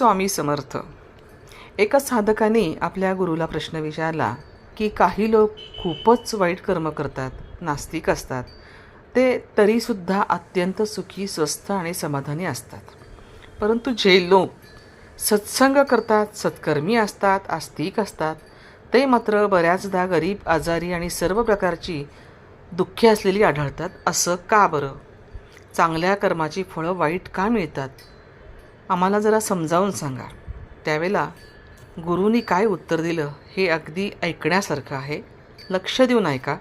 स्वामी समर्थ. एका साधकाने आपल्या गुरुला प्रश्न विचारला की काही लोक खूपच वाईट कर्म करतात नास्तिक असतात. ते तरीसुद्धा अत्यंत सुखी स्वस्थ आणि समाधानी असतात. परंतु जे लोक सत्संग करतात सत्कर्मी असतात आस्तिक असतात ते मात्र बऱ्याचदा गरीब आजारी आणि सर्व प्रकारची दुःखी असलेली आढळतात. असं का बरं? चांगल्या कर्माची फळं वाईट का मिळतात? आम्हाला जरा समजावून सांगा. त्यावेळेला गुरुनी काय उत्तर दिलं हे अगदी ऐकण्यासारखं आहे. लक्ष देऊन ऐका.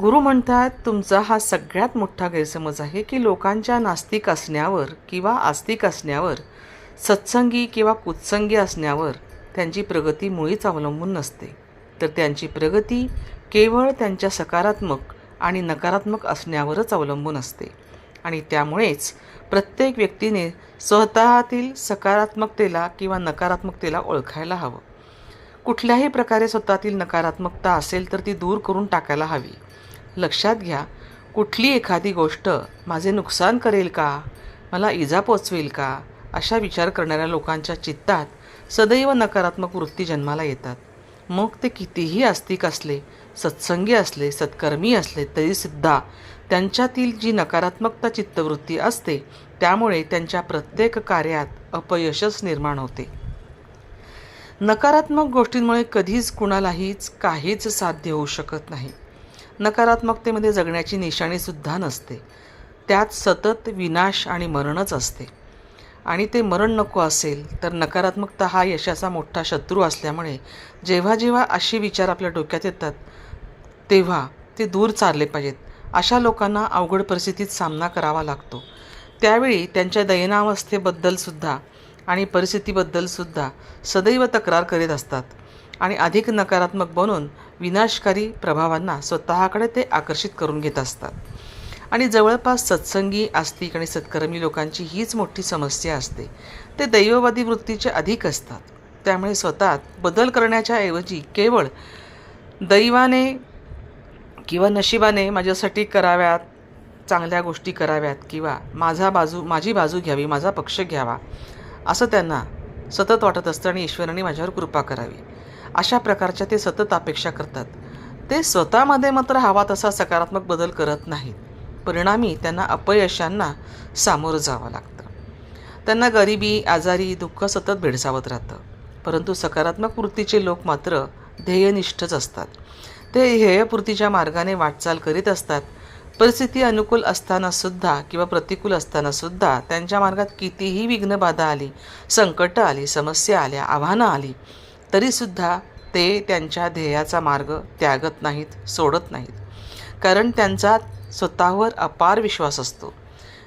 गुरु म्हणतात तुमचा हा सगळ्यात मोठा गैरसमज आहे की लोकांच्या नास्तिक असण्यावर किंवा आस्तिक असण्यावर सत्संगी किंवा कुत्संगी असण्यावर त्यांची प्रगती मुळीच अवलंबून नसते. तर त्यांची प्रगती केवळ त्यांच्या सकारात्मक आणि नकारात्मक असण्यावरच अवलंबून असते. आणि त्यामुळेच प्रत्येक व्यक्तीने स्वतःतील सकारात्मकतेला किंवा नकारात्मकतेला ओळखायला हवं. कुठल्याही प्रकारे स्वतःतील नकारात्मकता असेल तर ती दूर करून टाकायला हवी. लक्षात घ्या कुठली एखादी गोष्ट माझे नुकसान करेल का? मला इजा पोचवेल का? अशा विचार करणाऱ्या लोकांच्या चित्तात सदैव नकारात्मक वृत्ती जन्माला येतात. मग ते कितीही आस्तिक असले सत्संगी असले सत्कर्मी असले तरीसुद्धा त्यांच्यातील जी नकारात्मकता चित्तवृत्ती असते त्यामुळे त्यांच्या प्रत्येक कार्यात अपयशच निर्माण होते. नकारात्मक गोष्टींमुळे कधीच कुणालाहीच काहीच साध्य होऊ शकत नाही. नकारात्मकतेमध्ये जगण्याची निशाणीसुद्धा नसते. त्यात सतत विनाश आणि मरणच असते. आणि ते मरण नको असेल तर नकारात्मकता हा यशाचा मोठा शत्रू असल्यामुळे जेव्हा जेव्हा असे विचार आपल्या डोक्यात येतात तेव्हा ते दूर चालले पाहिजेत. अशा लोकांना अवघड परिस्थितीत सामना करावा लागतो. त्यावेळी त्यांच्या दयनावस्थेबद्दलसुद्धा आणि परिस्थितीबद्दलसुद्धा सदैव तक्रार करीत असतात आणि अधिक नकारात्मक बनून विनाशकारी प्रभावांना स्वतःकडे ते आकर्षित करून घेत असतात. आणि जवळपास सत्संगी आस्तिक आणि सत्कर्मी लोकांची हीच मोठी समस्या असते. ते दैववादी वृत्तीचे अधिक असतात. त्यामुळे स्वतःत बदल करण्याच्या ऐवजी केवळ दैवाने किंवा नशिबाने माझ्यासाठी कराव्यात चांगल्या गोष्टी कराव्यात किंवा माझा बाजू माझी बाजू घ्यावी माझा पक्ष घ्यावा असं त्यांना सतत वाटत असतं आणि ईश्वराने माझ्यावर कृपा करावी. अशा प्रकारच्या ते सतत अपेक्षा करतात. ते स्वतःमध्ये मात्र हवा तसा सकारात्मक बदल करत नाहीत. परिणामी त्यांना अपयशांना सामोरं जावं लागतं. त्यांना गरिबी आजारी दुःख सतत भेडसावत राहतं. परंतु सकारात्मक वृत्तीचे लोक मात्र ध्येयनिष्ठच असतात. ते ध्येयपूर्तीच्या मार्गाने वाटचाल करीत असतात. परिस्थिती अनुकूल असतानासुद्धा किंवा प्रतिकूल असतानासुद्धा त्यांच्या मार्गात कितीही विघ्नबाधा आली संकटं आली समस्या आल्या आव्हानं आली तरीसुद्धा ते त्यांच्या ध्येयाचा मार्ग त्यागत नाहीत सोडत नाहीत. कारण त्यांचा स्वतःवर अपार विश्वास असतो.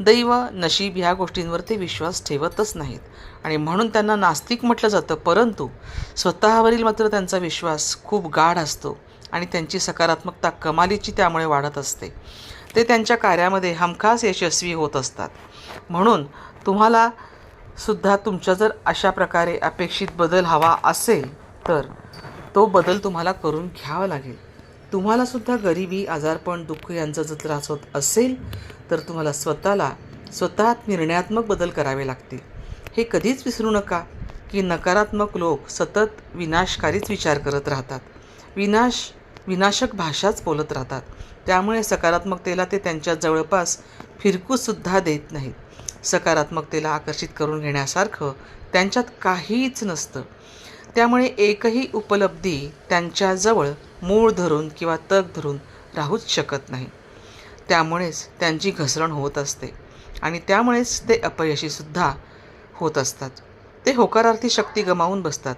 दैव नशीब ह्या गोष्टींवर ते विश्वास ठेवतच नाहीत. आणि म्हणून त्यांना नास्तिक म्हटलं जातं परंतु स्वतःवरील मात्र त्यांचा विश्वास खूप गाढ असतो. आणि त्यांची सकारात्मकता कमालीची त्यामुळे वाढत असते. ते त्यांच्या कार्यामध्ये हमखास यशस्वी होत असतात. म्हणून तुम्हाला सुद्धा तुमच्या जर अशा प्रकारे अपेक्षित बदल हवा असेल तर तो बदल तुम्हाला करून घ्यावा लागेल. तुम्हालासुद्धा गरिबी आजारपण दुःख यांचा जर त्रास होत असेल तर तुम्हाला स्वतःला स्वतःत निर्णयात्मक बदल करावे लागतील. हे कधीच विसरू नका की नकारात्मक लोक सतत विनाशकारीच विचार करत राहतात. विनाश विनाशक भाषाच बोलत राहतात. त्यामुळे सकारात्मकतेला ते त्यांच्या जवळपास फिरकूसुद्धा देत नाहीत. सकारात्मकतेला आकर्षित करून घेण्यासारखं त्यांच्यात काहीच नसतं. त्यामुळे एकही उपलब्धी त्यांच्याजवळ मूळ धरून किंवा तग धरून राहूच शकत नाही. त्यामुळेच त्यांची घसरण होत असते आणि त्यामुळेच ते अपयशीसुद्धा होत असतात. ते होकारार्थी शक्ती गमावून बसतात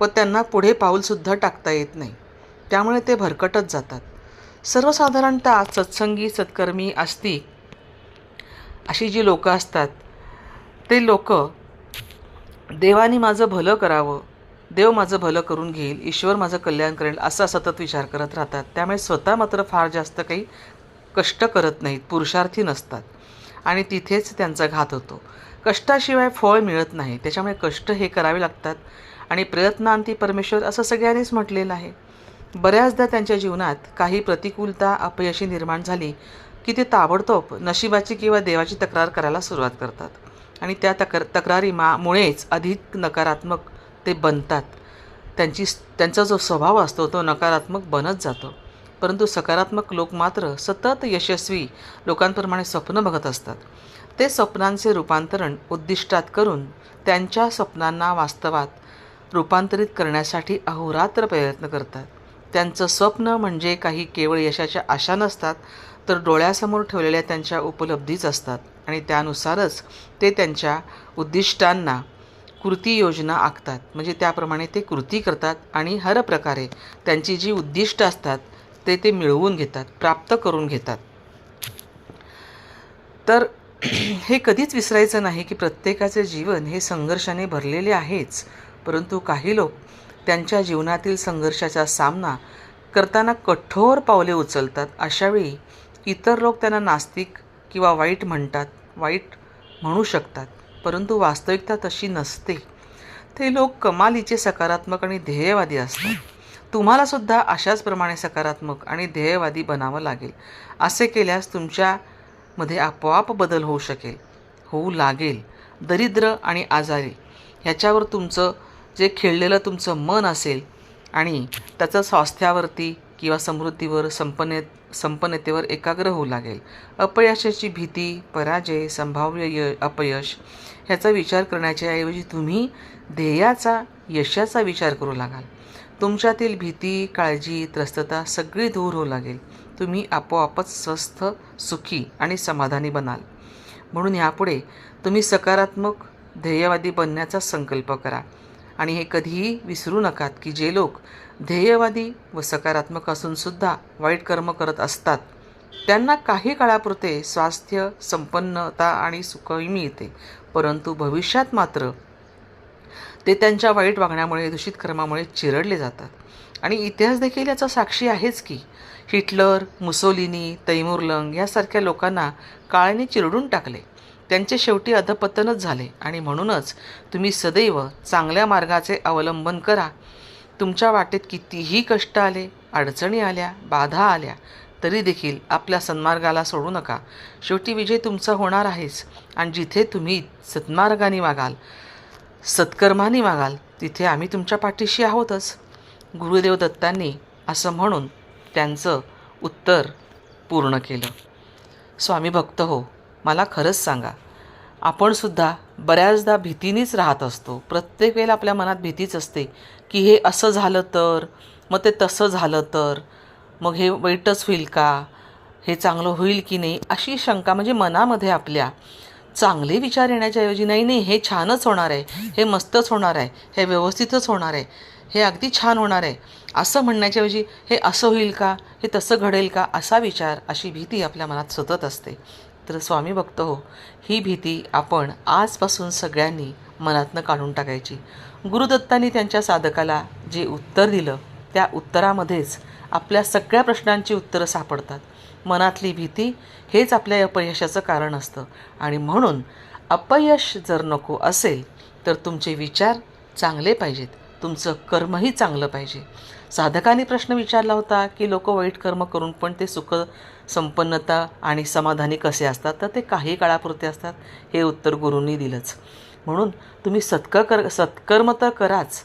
व त्यांना पुढे पाऊलसुद्धा टाकता येत नाही. त्यामुळे ते भरकटत जातात. सर्वसाधारणतः सत्संगी सत्कर्मी आस्तिक अशी जी लोकं असतात ते लोक देवाने माझं भलं करावं देव माझं भलं करून घेईल ईश्वर माझं कल्याण करेल असा सतत विचार करत राहतात. त्यामुळे स्वतः मात्र फार जास्त काही कष्ट करत नाहीत पुरुषार्थी नसतात. आणि तिथेच त्यांचा घात होतो. कष्टाशिवाय फळ मिळत नाही. त्याच्यामुळे कष्ट हे करावे लागतात. आणि प्रयत्नांती परमेश्वर असं सगळ्यांनीच म्हटलेलं आहे. बऱ्याचदा त्यांच्या जीवनात काही प्रतिकूलता अपयशी निर्माण झाली की ते ताबडतोब नशिबाची किंवा देवाची तक्रार करायला सुरुवात करतात. आणि त्या तक्र तक्रारी मा मुळेच अधिक नकारात्मक ते बनतात. त्यांची त्यांचा जो स्वभाव असतो तो नकारात्मक बनत जातो. परंतु सकारात्मक लोक मात्र सतत यशस्वी लोकांप्रमाणे स्वप्न बघत असतात. ते स्वप्नांचे रूपांतरण उद्दिष्टात करून त्यांच्या स्वप्नांना वास्तवात रूपांतरित करण्यासाठी अहोरात्र प्रयत्न करतात. त्यांचं स्वप्न म्हणजे काही केवळ यशाच्या आशा नसतात तर डोळ्यासमोर ठेवलेल्या त्यांच्या उपलब्धीच असतात. आणि त्यानुसारच ते त्यांच्या उद्दिष्टांना कृती योजना आखतात. म्हणजे त्याप्रमाणे ते कृती करतात आणि हर प्रकारे त्यांची जी उद्दिष्ट असतात ते ते मिळवून घेतात प्राप्त करून घेतात. तर हे कधीच विसरायचं नाही की प्रत्येकाचे जीवन हे संघर्षाने भरलेले आहेच परंतु काही लोक त्यांच्या जीवनातील संघर्षाचा सामना करताना कठोर पावले उचलतात. अशावेळी इतर लोक त्यांना नास्तिक किंवा वाईट म्हणतात वाईट म्हणू शकतात परंतु वास्तविकता तशी नसते. ते लोक कमालीचे सकारात्मक आणि ध्येयवादी असतात. तुम्हालासुद्धा अशाच प्रमाणे सकारात्मक आणि ध्येयवादी बनावं लागेल. असे केल्यास तुमच्यामध्ये आपोआप बदल होऊ शकेल होऊ लागेल. दरिद्र आणि आजारी ह्याच्यावर तुमचं जे खेळलेलं तुमचं मन असेल आणि त्याचं स्वास्थ्यावरती किंवा समृद्धीवर संपन्न संपन्नतेवर एकाग्र होऊ लागेल. अपयशाची भीती पराजय संभाव्य य अपयश ह्याचा विचार करण्याच्या ऐवजी तुम्ही ध्येयाचा यशाचा विचार करू लागाल. तुमच्यातील भीती काळजी त्रस्तता सगळी दूर होऊ लागेल. तुम्ही आपोआपच स्वस्थ सुखी आणि समाधानी बनाल. म्हणून यापुढे तुम्ही सकारात्मक ध्येयवादी बनण्याचा संकल्प करा. आणि हे कधीही विसरू नकात की जे लोक ध्येयवादी व सकारात्मक असूनसुद्धा वाईट कर्म करत असतात त्यांना काही काळापुरते स्वास्थ्य संपन्नता आणि सुखही मिळते परंतु भविष्यात मात्र ते त्यांच्या वाईट वागण्यामुळे दूषित कर्मामुळे चिरडले जातात. आणि इतिहास देखील याचा साक्षी आहेच की हिटलर मुसोलिनी तैमुरलंग यासारख्या लोकांना काळाने चिरडून टाकले. त्यांचे शेवटी अधपतनच झाले. आणि म्हणूनच तुम्ही सदैव चांगल्या मार्गाचे अवलंबन करा. तुमच्या वाटेत कितीही कष्ट आले अडचणी आल्या बाधा आल्या तरी देखील आपल्या सन्मार्गाला सोडू नका. शेवटी विजय तुमचा होणार आहेच. आणि जिथे तुम्ही सन्मार्गाने वागाल सत्कर्माने वागाल तिथे आम्ही तुमच्या पाठीशी आहोतच. गुरुदेव दत्तांनी असं म्हणून त्यांचं उत्तर पूर्ण केलं. स्वामी भक्त हो मला खरंच सांगा. आपणसुद्धा बऱ्याचदा भीतीनेच राहत असतो. प्रत्येक वेळेला आपल्या मनात भीतीच असते की हे असं झालं तर मग ते तसं झालं तर मग हे वाईटच होईल का? हे चांगलं होईल की नाही? अशी शंका म्हणजे मनामध्ये आपल्या. चांगले विचार येण्याच्या ऐवजी नाही नाही हे छानच होणार आहे. हे मस्तच होणार आहे. हे व्यवस्थितच होणार आहे. हे अगदी छान होणार आहे. असं म्हणण्याच्या ऐवजी हे असं होईल का? हे तसं घडेल का? असा विचार अशी भीती आपल्या मनात सतत असते. मात्र स्वामी भक्त हो ही भीती आपण आजपासून सगळ्यांनी मनातनं काढून टाकायची. गुरुदत्तांनी त्यांच्या साधकाला जे उत्तर दिलं त्या उत्तरामध्येच आपल्या सगळ्या प्रश्नांची उत्तरं सापडतात. मनातली भीती हेच आपल्या अपयशाचं कारण असतं. आणि म्हणून अपयश जर नको असेल तर तुमचे विचार चांगले पाहिजेत. तुमचं कर्मही चांगलं पाहिजे. साधकाने प्रश्न विचारला होता की लोक वाईट कर्म करून पण ते सुख संपन्नता आणि समाधानी कसे असतात? तर ते काही काळापुरते असतात हे उत्तर गुरूंनी दिलंच. म्हणून तुम्ही सत्क कर सत्कर्म तर कराच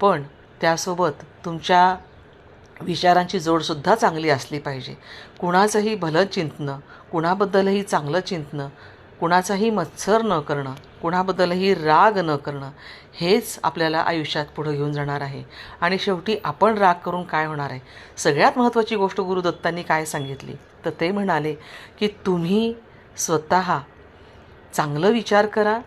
पण त्यासोबत तुमच्या विचारांची जोडसुद्धा चांगली असली पाहिजे. कुणाचंही भलं चिंतणं कुणाबद्दलही चांगलं चिंतणं कुणाचाही मत्सर न करणं कुणाबद्दलही राग न करणं हेच आपल्याला आयुष्यात पुढं घेऊन जाणार आहे. आणि शेवटी आपण राग करून काय होणार आहे? सगळ्यात महत्त्वाची गोष्ट गुरुदत्तांनी काय सांगितली? तर ते म्हणाले की तुम्ही स्वतः चांगलं विचार करा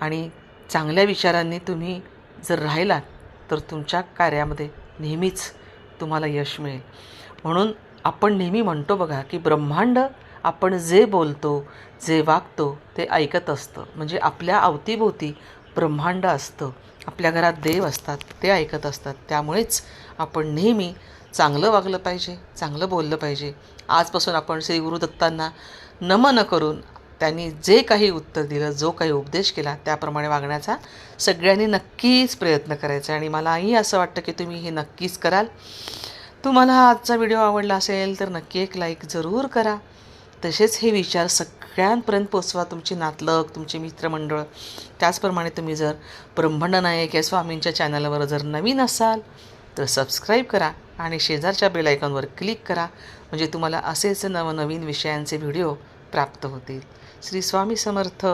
आणि चांगल्या विचारांनी तुम्ही जर राहिलात तर तुमच्या कार्यामध्ये नेहमीच तुम्हाला यश मिळेल. म्हणून आपण नेहमी म्हणतो बघा की ब्रह्मांड आपण जे बोलतो जे वागतो ते ऐकत असतं. म्हणजे आपल्या अवतीभोवती ब्रह्मांड असतं. आपल्या घरात देव असतात ते ऐकत असतात. त्यामुळेच आपण नेहमी चांगलं वागलं पाहिजे चांगलं बोललं पाहिजे. आजपासून आपण श्री गुरुदत्तांना नमन करून त्यांनी जे काही उत्तर दिलं जो काही उपदेश केला त्याप्रमाणे वागण्याचा सगळ्यांनी नक्कीच प्रयत्न करायचा आणि मलाही असं वाटतं की तुम्ही हे नक्कीच कराल. तुम्हाला हा आजचा व्हिडिओ आवडला असेल तर नक्की एक लाईक जरूर करा. तसेच हे विचार सगळ्यांपर्यंत पोचवा तुमची नातलग तुमचे मित्रमंडळ. त्याचप्रमाणे तुम्ही जर ब्रह्मांड नायक या स्वामींच्या चॅनलवर जर नवीन असाल तर सबस्क्राईब करा आणि शेजारच्या बेल आयकॉनवर क्लिक करा म्हणजे तुम्हाला असेच नवनवीन विषयांचे व्हिडिओ प्राप्त होतील. श्री स्वामी समर्थ.